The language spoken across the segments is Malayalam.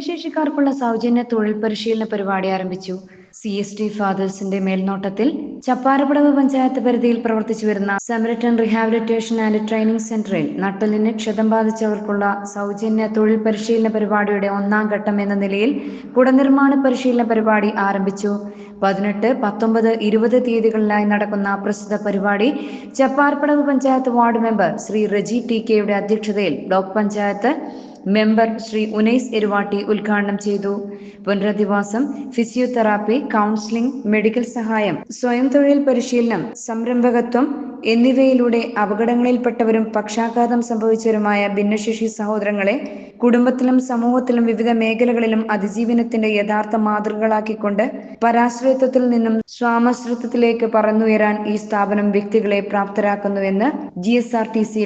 ഭിന്നശേഷിക്കാർക്കുള്ള സൗജന്യ തൊഴിൽ പരിശീലന പരിപാടി ആരംഭിച്ചു. സി എസ് ടി ഫാദേഴ്സിന്റെ മേൽനോട്ടത്തിൽ ചപ്പാരപ്പടവ് പഞ്ചായത്ത് പരിധിയിൽ പ്രവർത്തിച്ചു വരുന്ന സമരട്ടൺ റിഹാബിലിറ്റേഷൻ ആൻഡ് ട്രെയിനിംഗ് സെന്ററിൽ നട്ടലിന് ക്ഷതം ബാധിച്ചവർക്കുള്ള സൗജന്യ തൊഴിൽ പരിശീലന പരിപാടിയുടെ ഒന്നാം ഘട്ടം എന്ന നിലയിൽ കുടനിർമ്മാണ പരിശീലന പരിപാടി ആരംഭിച്ചു. പതിനെട്ട് പത്തൊമ്പത് ഇരുപത് തീയതികളിലായി നടക്കുന്ന പ്രസ്തുത പരിപാടി Chapparapadavu panchayat ward member Shri Reji T കെയുടെ അധ്യക്ഷതയിൽ ബ്ലോക്ക് പഞ്ചായത്ത് മെമ്പർ ശ്രീ ഉനൈസ് എരുവാട്ടി ഉദ്ഘാടനം ചെയ്തു. പുനരധിവാസം ഫിസിയോതെറാപ്പി കൗൺസിലിംഗ് മെഡിക്കൽ സഹായം സ്വയം തൊഴിൽ പരിശീലനം സംരംഭകത്വം എന്നിവയിലൂടെ അപകടങ്ങളിൽപ്പെട്ടവരും പക്ഷാഘാതം സംഭവിച്ചവരുമായ ഭിന്നശേഷി സഹോദരങ്ങളെ കുടുംബത്തിലും സമൂഹത്തിലും വിവിധ മേഖലകളിലും അതിജീവനത്തിന്റെ യഥാർത്ഥ മാതൃകകളാക്കിക്കൊണ്ട് പരാശ്രയത്വത്തിൽ നിന്നും സ്വാമശ്രത്വത്തിലേക്ക് പറന്നുയരാൻ ഈ സ്ഥാപനം വ്യക്തികളെ പ്രാപ്തരാക്കുന്നുവെന്ന് G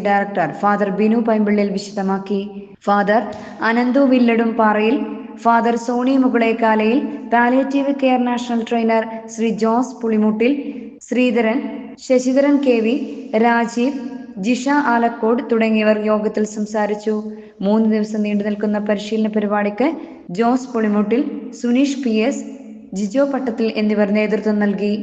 director father Binu Paimpillil വിശദമാക്കി. Father Ananthu Villadum Parayil father Soni Mukalekkalayil palliative care national trainer Shri Jose Pulimuttil Sreedharan Sasidharan K V Rajeev Jisha Alakode തുടങ്ങിയവർ യോഗത്തിൽ സംസാരിച്ചു. മൂന്ന് ദിവസം നീണ്ടു നിൽക്കുന്ന പരിശീലന പരിപാടിക്ക് ജോസ് പുളിമുട്ടിൽ സുനീഷ് പി എസ് ജിജോ പട്ടത്തിൽ എന്നിവർ നേതൃത്വം നൽകി.